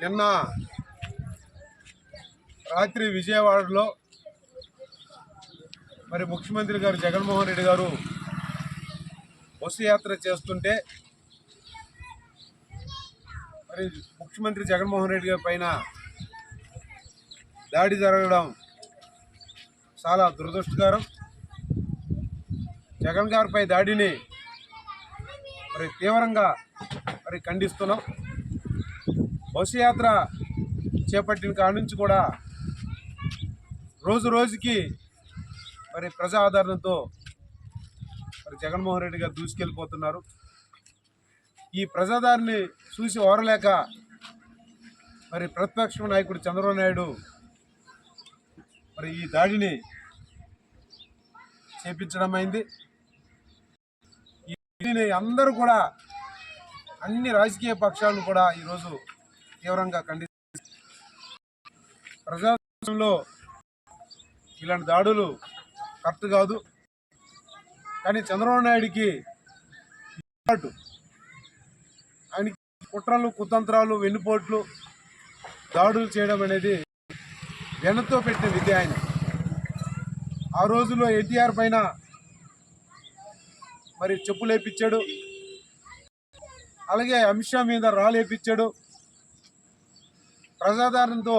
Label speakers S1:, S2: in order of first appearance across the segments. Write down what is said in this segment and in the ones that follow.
S1: నిన్న రాత్రి విజయవాడలో మరి ముఖ్యమంత్రి గారు జగన్మోహన్ రెడ్డి గారు బస్సు యాత్ర చేస్తుంటే మరి ముఖ్యమంత్రి జగన్మోహన్ రెడ్డి గారి పైన దాడి జరగడం చాలా దురదృష్టకరం. జగన్ గారిపై దాడిని మరి తీవ్రంగా మరి ఖండిస్తున్నాం. బస్సుయాత్ర చేపట్టిన కాడి నుంచి కూడా రోజు రోజుకి మరి ప్రజా ఆదరణతో మరి జగన్మోహన్ రెడ్డి గారు దూసుకెళ్ళిపోతున్నారు. ఈ ప్రజాదారిని చూసి ఓరలేక మరి ప్రతిపక్ష నాయకుడు చంద్రబాబు నాయుడు మరి ఈ దాడిని చేపించడం అయింది. ఈ దీనిని అందరూ కూడా అన్ని రాజకీయ పక్షాలు కూడా ఈరోజు తీవ్రంగా ఖండి ప్రజాస్వామ్యంలో ఇలాంటి దాడులు కరెక్ట్ కాదు. కానీ చంద్రబాబు నాయుడికి అలవాటు. ఆయనకి కుట్రలు కుతంత్రాలు వెన్నుపోట్లు దాడులు చేయడం అనేది వెనతో పెట్టిన విద్య ఆయన. ఆ రోజుల్లో ఎన్టీఆర్ పైన మరి చెప్పులు వేపించాడు అలాగే అమిత్ షా మీద రాలేపించాడు ప్రజాదారణతో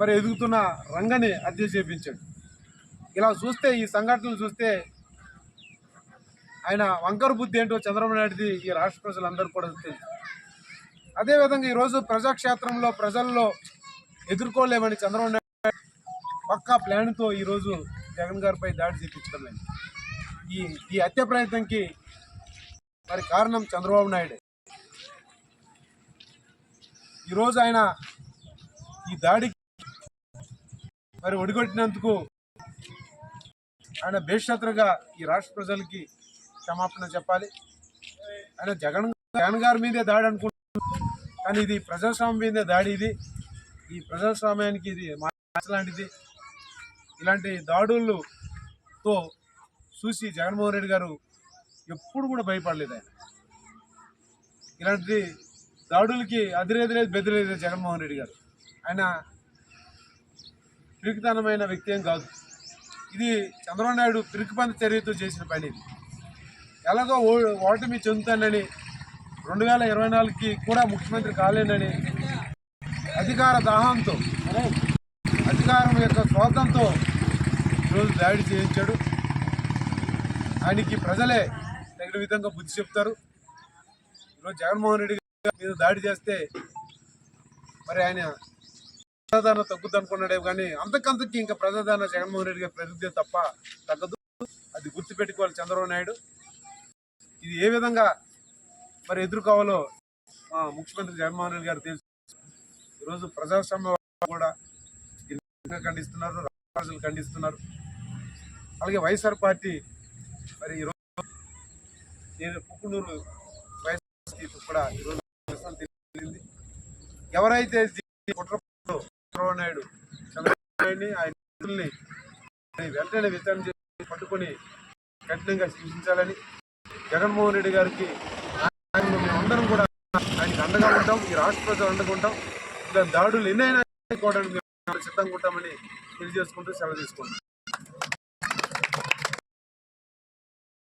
S1: మరి ఎదుగుతున్న రంగని హత్య చేపించాడు. ఇలా చూస్తే ఈ సంఘటనలు చూస్తే ఆయన వంకర బుద్ధి ఏంటో చంద్రబాబు నాయుడుది ఈ రాష్ట్ర ప్రజలందరూ కూడా తెలుసు. అదేవిధంగా ఈరోజు ప్రజాక్షేత్రంలో ప్రజల్లో ఎదుర్కోలేమని చంద్రబాబు నాయుడు పక్కా ప్లాన్తో ఈరోజు జగన్ గారిపై దాడి చేపించడం ఈ ఈ హత్య ప్రయత్నంకి మరి కారణం చంద్రబాబు నాయుడు. ఈరోజు ఆయన ఈ దాడికి మరి ఒడిగొట్టినందుకు ఆయన బేషత్రగా ఈ రాష్ట్ర ప్రజలకి క్షమాపణ చెప్పాలి. ఆయన జగన్ జగన్ గారి మీదే దాడి అనుకుంటున్నాను కానీ ఇది ప్రజాస్వామ్యం మీదే దాడి ఇది. ఈ ప్రజాస్వామ్యానికి ఇది మాట్లాంటిది ఇలాంటి దాడులతో చూసి జగన్మోహన్ రెడ్డి గారు ఎప్పుడు కూడా భయపడలేదు ఆయన. ఇలాంటిది దాడులకి అదిరేది లేదు బెదిరేది జగన్మోహన్ రెడ్డి గారు. ఆయన పిరికితనమైన వ్యక్తి ఏం కాదు. ఇది చంద్రబాబు నాయుడు పిరికిపంత చర్యతో చేసిన పని ఇది. ఎలాగో ఓ- ఓటమి చెందుతానని రెండు వేల ఇరవై నాలుగుకి కూడా ముఖ్యమంత్రి కాలేనని అధికార దాహంతో అధికారం యొక్క స్వార్థంతో ఈరోజు దాడి చేయించాడు. ఆయనకి ప్రజలే తగిన విధంగా బుద్ధి చెప్తారు. ఈరోజు జగన్మోహన్ రెడ్డి మీద దాడి చేస్తే మరి ఆయన ప్రజాదరణ తగ్గుద్ది అనుకున్నాడే కానీ అంతకంతకి ఇంకా ప్రజాదరణ జగన్మోహన్ రెడ్డి గారి పెరిగితే తప్ప తగ్గదు. అది గుర్తుపెట్టుకోవాలి చంద్రబాబు నాయుడు. ఇది ఏ విధంగా మరి ఎదుర్కోవాలో మా ముఖ్యమంత్రి జగన్మోహన్ రెడ్డి గారు తెలుసు. ఈరోజు ప్రజాస్వామ్య కూడా ఖండిస్తున్నారు రాజులు ఖండిస్తున్నారు. అలాగే వైఎస్ఆర్ పార్టీ మరి ఈరోజు నేను పుక్కునూరు వైఎస్ఆర్ కూడా ఈరోజు ఎవరైతే నాయుడు చంద్రబాబు ఆయన వెంటనే విచారణ చేసి పట్టుకొని కఠినంగా శిక్షించాలని జగన్మోహన్ రెడ్డి గారికి ఆయన మేమందరం కూడా ఆయనకి అండగా ఉంటాం ఈ రాష్ట్ర ప్రజలు అండగా ఉంటాం. ఇలా దాడులు ఎన్నైనా కూడా సిద్ధంగా ఉంటామని తెలియజేసుకుంటూ సెలవు తీసుకుంటాం